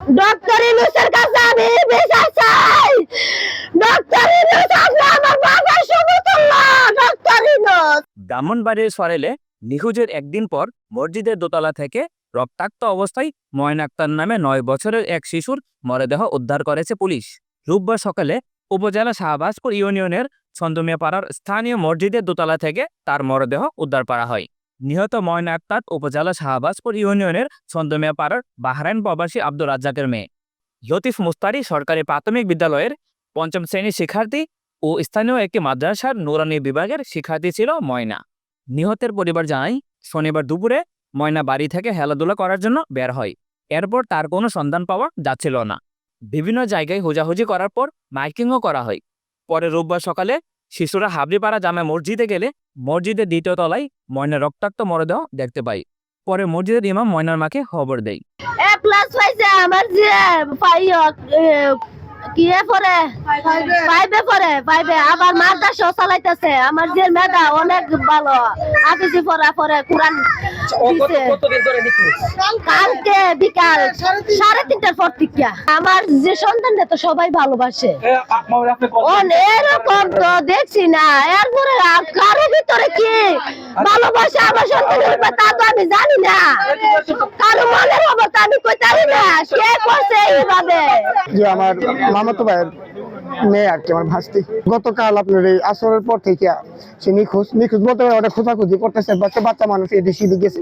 Doctor কাছে আমি চাই। ডক্টর আমার সমতুল্য ডক্টর ব্রাহ্মণবাড়ির সরেলে নিখোঁজের একদিন পর মসজিদের দোতলা থেকে রক্তাক্ত অবস্থায় ময়ন আক্তার নামে নয় বছরের এক শিশুর মরদেহ উদ্ধার করেছে পুলিশ। রোববার সকালে উপজেলা শাহবাজপুর ইউনিয়নের ছন্দমিয়া পাড়ার স্থানীয় মসজিদের দোতলা থেকে তার মরদেহ উদ্ধার করা হয়। নিহত ময়না আক্তার উপজেলা শাহবাজপুর ইউনিয়নের ছন্দমিয়া পাড়ার বাহরাইন প্রবাসী আব্দুর রাজ্জাকের মেয়ে। লতিফ মুস্তারি সরকারি প্রাথমিক বিদ্যালয়ের পঞ্চম শ্রেণির শিক্ষার্থী ও স্থানীয় একটি মাদ্রাসার নুরানি বিভাগের শিক্ষার্থী ছিল ময়না। নিহতের পরিবার জানায়, শনিবার দুপুরে ময়না বাড়ি থেকে হেলাধুলা করার জন্য বের হয়। এরপর তার কোনো সন্ধান পাওয়া যাচ্ছিল না। বিভিন্ন জায়গায় হোজাহুজি করার পর মাইকিংও করা হয়। পরে রোববার সকালে শিশুরা হাবড়িপাড়া জামে মসজিদে গেলে মসজিদের দ্বিতীয় তলায় ময়নার রক্তাক্ত মরদেহ দেখতে পাই। পরে মসজিদের ইমাম ময়নার মাকে খবর দেয় এ প্লাস পাইছে আমার যে পাই কি এ পরে? পাইবে পরে পাইবে আবার মাদ্রাসা চালাইতেছে আমার যে মেধা অনেক ভালো। আপিসি পড়া পরে কোরআন নিখোঁজ কালকে বিকাল সাড়ে তিনটার পর থেকে আমার যে তো সবাই ভালোবাসে। এরকম তো দেখছি না। এরপরে আর কারও ভিতরে কি ভালোবাসা আমার সন্তানের উপর তা তো আমি জানি না। কারও মনের অবস্থা আমি জানি না। কে করছে এইভাবে। যে আমার মামাতো ভাইয়ের মেয়ে আর কি, আমার ভাস্তি। গতকাল আপনার এই আসরের পর থেকে সে নিখোঁজ নিখোঁজ বলতে পারে ওটা খোঁজাখুঁজি করতেছে বাচ্চা বাচ্চা মানুষ এদিকে সেদিকে গেছে।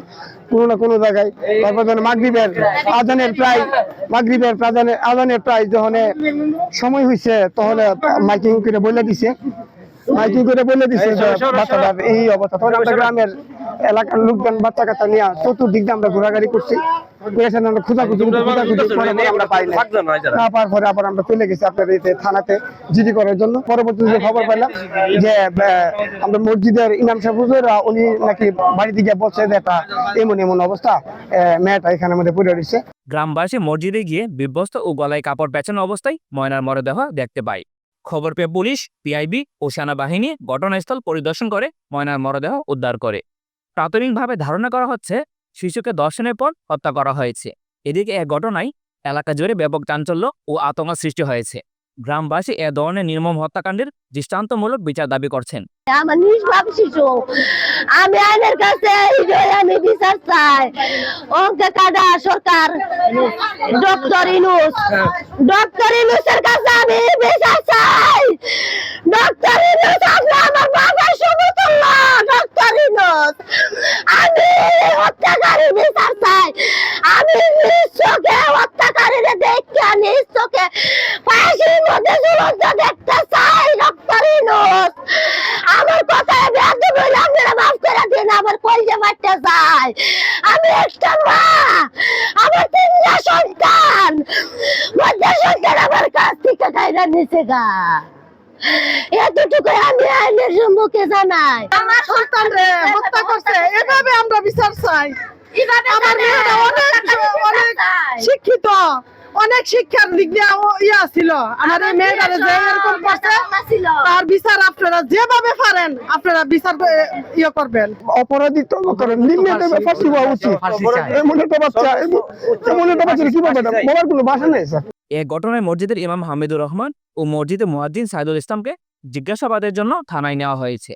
কোনো না কোনো জায়গায় তারপর মাগরীবের আজানের প্রায় মাগরীবের আজানের আজানের প্রায় যখন সময় হয়েছে তখন মাইকিং করে বলে দিছে। মাইকিং করে বলে দিছে? বাচ্চাটার এই অবস্থা। তখন আমরা গ্রামের এলাকার লোকজন বাচ্চা কাচ্চা নিয়ে চতুর্দিক দিয়ে আমরা ঘোরাঘুরি করছি। আমরা খোঁজাখুঁজি খোঁজাখুঁজি করে আমরা পাই না। না পাওয়ার পরে আবার আমরা চলে গেছি আপনার এই থানাতে জিডি করার জন্য। পরবর্তীতে খবর পেলাম যে আমরা মসজিদের ইমাম সাহেব উনি নাকি বাড়িতে গিয়ে বলছে যে এটা এমন এমন অবস্থা। আহ, মেয়েটা এখানে মধ্যে পড়ে রয়েছে। গ্রামবাসী মসজিদে গিয়ে বিভ্যস্ত ও গলায় কাপড় পেঁচানো অবস্থায় ময়নার মরদেহ দেখতে পায়। খবর পেয়ে পুলিশ পিআইবি ও সেনাবাহিনী ঘটনাস্থল পরিদর্শন করে ময়নার মরদেহ উদ্ধার করে। প্রাথমিকভাবে ধারণা করা হচ্ছে, শিশুকে দর্শনের পর হত্যা করা হয়েছে। এদিকে এ ঘটনায় এলাকা জুড়ে ব্যাপক চাঞ্চল্য ও আতঙ্ক সৃষ্টি হয়েছে। গ্রামবাসী এ ধরনের নির্মম হত্যাকাণ্ডের দৃষ্টান্তমূলক বিচার দাবি করছেন। আমি বিচার চাই ডক্টর ইনুস আপনি আমার বাবার সমতুল্য ডক্টর ইনুস আমি হত্যাকারী বিচার চাই। আমি নিজ চোখে হত্যাকারীরে দেখে নিজ চোখে মধ্যে ঝুলন্ত দেখতে চাই ইনুস আমার কথায় ব্যাগ বলে আপনারা মাফ করে দিন, আমার কলজে মারতে চাই আমি একটা মা, আমার তিনটা সন্তান। মধ্যে সন্তান আমার কাছ থেকে খাইরা নিচে গা। এতটুকু আমি আইনের সম্মুখে জানাই। আমার সন্তান রে। করছে এভাবে আমরা বিচার চাই। আমার মেয়েটা অনেক অনেক শিক্ষিত অনেক শিক্ষার দিক দিয়ে ইয়া ছিল। আমার এই মেয়েটা যে এরকম করছে তার বিচার আপনারা যেভাবে পারেন আপনারা বিচার ইয়ে করবেন। অপরাধী তো করেন নিম্নে দেবে ফাঁসি হওয়া উচিত এমন একটা বাচ্চা এমন- একটা বাচ্চা কি কোনো ভাষা নেই স্যার। এ ঘটনায় মসজিদের ইমাম হামিদুর রহমান ও মসজিদের মুয়াজ্জিন সাইদুল ইসলামকে জিজ্ঞাসাবাদের জন্য থানায় নেওয়া হয়েছে।